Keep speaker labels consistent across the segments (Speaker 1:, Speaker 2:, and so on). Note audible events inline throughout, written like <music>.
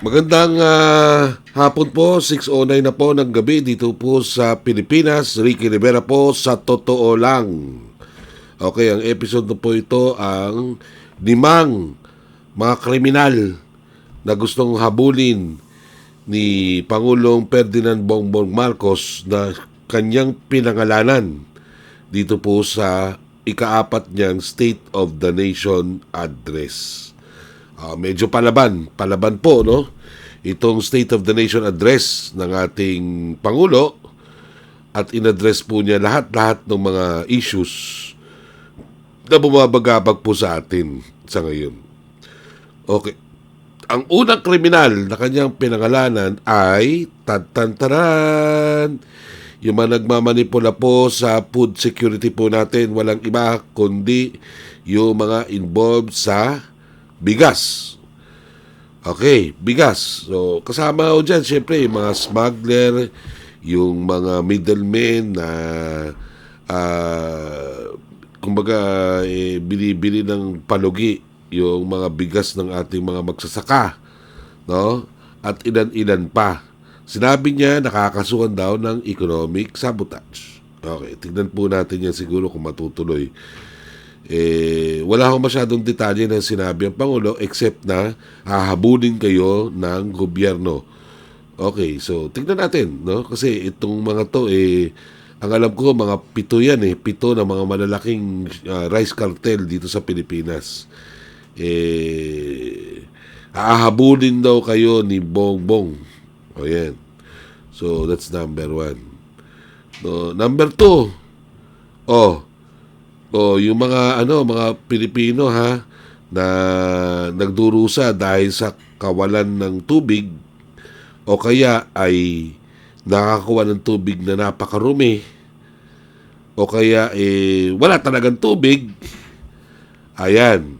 Speaker 1: Magandang ah, hapon po, 6.09 na po ng gabi dito po sa Pilipinas. Ricky Rivera po sa Totoo Lang. Okay, ang episode na po ito ang limang mga kriminal na gustong habulin ni Pangulong Ferdinand Bongbong Marcos na kanyang pinangalanan dito po sa ikaapat niyang State of the Nation address. Ah, medyo palaban, palaban po, no? Itong State of the Nation address ng ating Pangulo at inaddress po niya lahat-lahat ng mga issues na bumabagabag po sa atin sa ngayon. Okay. Ang unang kriminal na kanyang pinangalanan ay tatantaran yung mga nagmamanipula po sa food security po natin walang iba kundi yung mga involved sa bigas. Okay, bigas. So, kasama ko dyan, syempre, yung mga smuggler, yung mga middlemen na, ah, kumbaga, eh, binibili ng palugi yung mga bigas ng ating mga magsasaka. No? At ilan-ilan pa. Sinabi niya, nakakasuhan daw ng economic sabotage. Okay, tignan po natin yan siguro kung matutuloy eh, wala akong masyadong detalye na sinabi ang Pangulo except na hahabulin kayo ng gobyerno. Okay, so tignan natin, no? Kasi itong mga to, eh, ang alam ko, mga pito yan eh. Pito na mga malalaking uh, rice cartel dito sa Pilipinas. Eh, hahabulin daw kayo ni Bongbong. O yan. So, that's number one. No, number two, oh, o yung mga ano, mga Pilipino ha na nagdurusa dahil sa kawalan ng tubig o kaya ay nakakuha ng tubig na napakarumi o kaya eh wala talagang tubig. Ayan.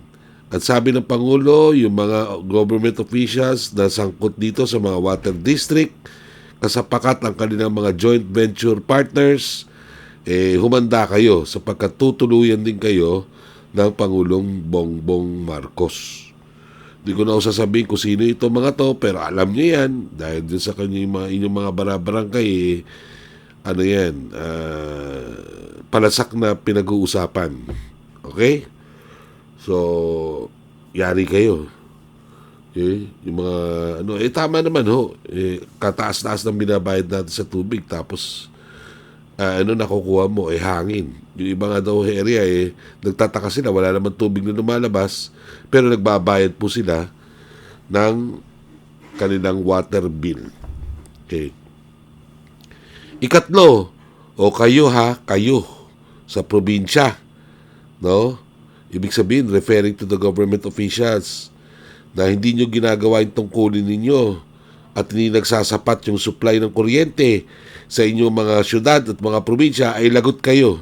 Speaker 1: At sabi ng Pangulo, yung mga government officials na sangkot dito sa mga water district, kasapakat ang kanilang mga joint venture partners, eh, humanda kayo sapagkat tutuluyan din kayo ng Pangulong Bongbong Marcos. Hindi ko na ako sasabihin kung sino ito mga to, pero alam niyo yan, dahil din sa kanya yung mga, inyong mga barabarangkay, eh, ano yan, uh, palasak na pinag-uusapan. Okay? So, yari kayo. Okay? Yung mga, ano, eh tama naman ho, eh, kataas-taas ng binabayad natin sa tubig, tapos, uh, ano nakukuha mo eh hangin. Yung iba nga daw area eh nagtataka sila wala naman tubig na lumalabas pero nagbabayad po sila ng kanilang water bill. Okay. Ikatlo, o kayo ha, kayo sa probinsya, no? Ibig sabihin, referring to the government officials na hindi nyo ginagawa yung tungkulin ninyo at hindi nagsasapat yung supply ng kuryente sa inyong mga syudad at mga probinsya ay lagot kayo.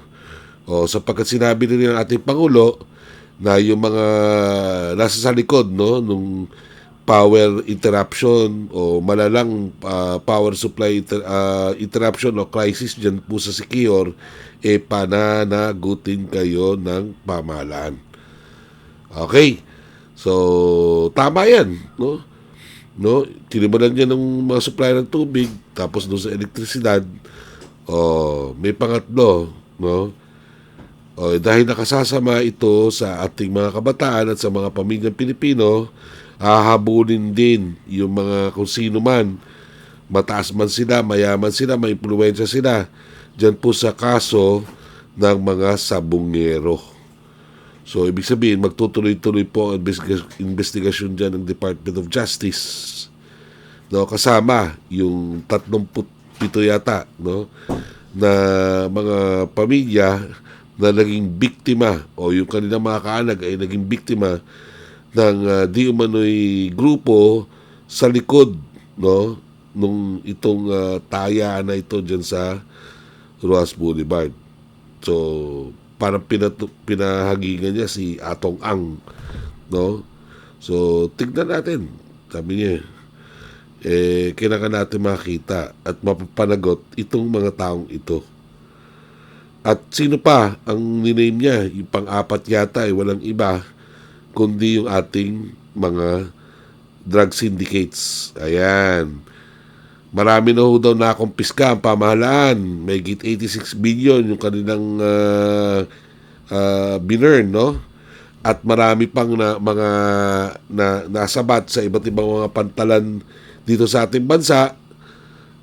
Speaker 1: O sapagkat sinabi rin ng ating Pangulo na yung mga nasa sa likod no nung power interruption o malalang uh, power supply inter, uh, interruption o crisis dyan po sa Sikior e eh, pananagutin kayo ng pamahalaan. Okay. So, tama yan. No? No? Tinibalan niya ng mga supply ng tubig, tapos doon sa elektrisidad, oh, may pangatlo, no? Oh, dahil nakasasama ito sa ating mga kabataan at sa mga pamilyang Pilipino, hahabulin din yung mga kung sino man, mataas man sila, mayaman sila, may impluensya sila, dyan po sa kaso ng mga sabungero. So, ibig sabihin, magtutuloy-tuloy po ang investigasyon dyan ng Department of Justice. No, kasama yung 37 yata no, na mga pamilya na naging biktima o yung kanilang mga kaanak ay naging biktima ng uh, di umano'y grupo sa likod no nung itong uh, taya na ito diyan sa Ruas Boulevard. So parang pinatu- pinahagingan niya si Atong Ang, no? So, tignan natin. Sabi niya, eh, kailangan natin makita at mapapanagot itong mga taong ito. At sino pa ang niname niya? Yung pang-apat yata ay walang iba kundi yung ating mga drug syndicates. Ayan. Marami na ho daw nakumpiska ang pamahalaan. May git 86 billion yung kanilang uh, uh, binurn, no? At marami pang na, mga na, nasabat sa iba't ibang mga pantalan dito sa ating bansa.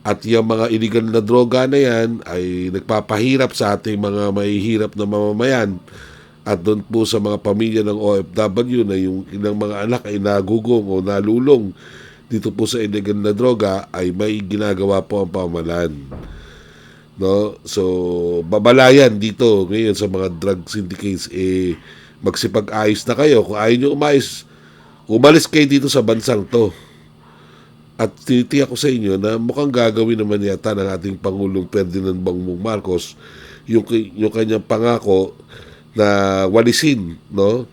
Speaker 1: At yung mga illegal na droga na yan ay nagpapahirap sa ating mga mahihirap na mamamayan. At doon po sa mga pamilya ng OFW na yung ilang mga anak ay nagugong o nalulong dito po sa illegal na droga ay may ginagawa po ang pamalan. No? So, babalayan dito ngayon sa mga drug syndicates eh magsipag-ayos na kayo. Kung ayaw nyo umayos, umalis kayo dito sa bansang to. At tinitiyak ko sa inyo na mukhang gagawin naman yata ng ating Pangulong Ferdinand Bongbong Marcos yung, yung kanyang pangako na walisin no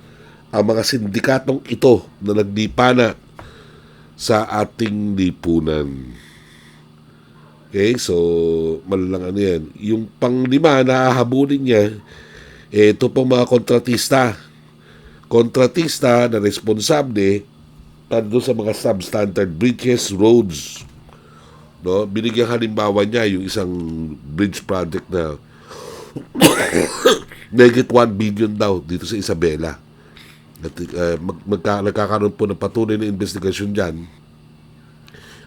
Speaker 1: ang mga sindikatong ito na nagdipana sa ating lipunan. Okay, so malalang ano yan. Yung panglima na hahabulin niya, eh, ito pong mga kontratista. Kontratista na responsable doon sa mga substandard bridges, roads. No? Binigyan halimbawa niya yung isang bridge project na <coughs> <coughs> negit 1 billion daw dito sa Isabela. At uh, mag, magka, nagkakaroon po ng patuloy na investigasyon dyan.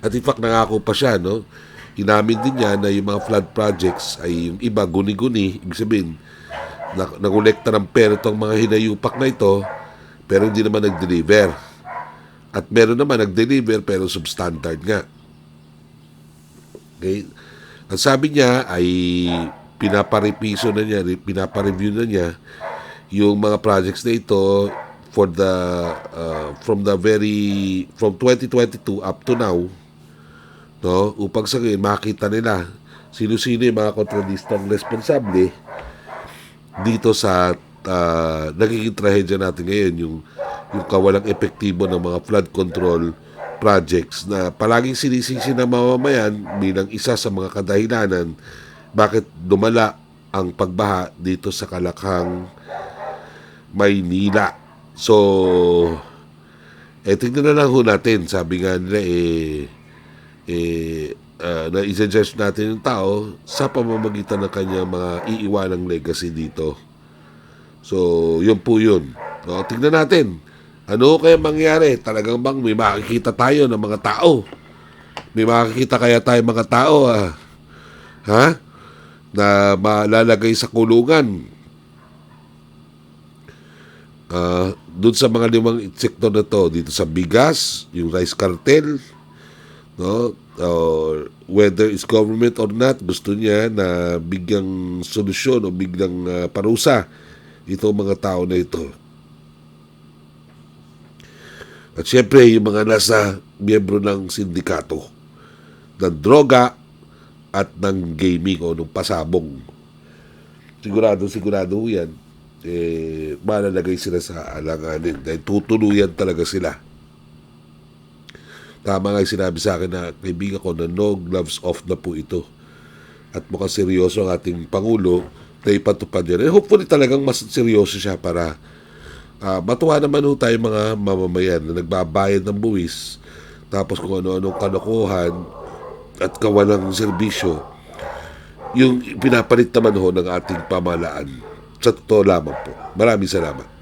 Speaker 1: At in fact, nangako pa siya, no? Inamin din niya na yung mga flood projects ay yung iba guni-guni, ibig sabihin, na, ng pera itong mga hinayupak na ito, pero hindi naman nag-deliver. At meron naman nag-deliver pero substandard nga. Okay? Ang sabi niya ay pinaparepiso na niya, pinapareview na niya yung mga projects na ito for the uh, from the very from 2022 up to now no upang sa ngayon makita nila sino-sino yung mga kontradistang responsable dito sa uh, nagiging trahedya natin ngayon yung yung kawalang epektibo ng mga flood control projects na palaging sinisisi ng mamamayan bilang isa sa mga kadahilanan bakit dumala ang pagbaha dito sa Kalakhang Maynila. So, eh, tingnan na lang ho natin. Sabi nga nila, eh, eh, uh, na i-suggest natin yung tao sa pamamagitan ng kanyang mga iiwanang legacy dito. So, yun po yun. No, tingnan natin. Ano kaya mangyari? Talagang bang may makikita tayo ng mga tao? May makikita kaya tayo mga tao, ah, ha? Na malalagay sa kulungan uh, doon sa mga limang sektor na to, dito sa bigas, yung rice cartel, no, or whether it's government or not, gusto niya na bigyang solusyon o biglang uh, parusa ito mga tao na ito. At syempre, yung mga nasa miyembro ng sindikato ng droga at ng gaming o ng pasabong. Sigurado, sigurado yan eh, malalagay sila sa alanganin dahil tutuluyan talaga sila. Tama nga sinabi sa akin na kaibigan ko na no gloves off na po ito. At mukhang seryoso ang ating Pangulo na ipatupad yan. And hopefully talagang mas seryoso siya para uh, matuwa naman tayo mga mamamayan na nagbabayad ng buwis tapos kung ano-anong kalokohan at kawalang serbisyo yung pinapalit naman ho ng ating pamalaan sa totoo lamang po. Maraming salamat.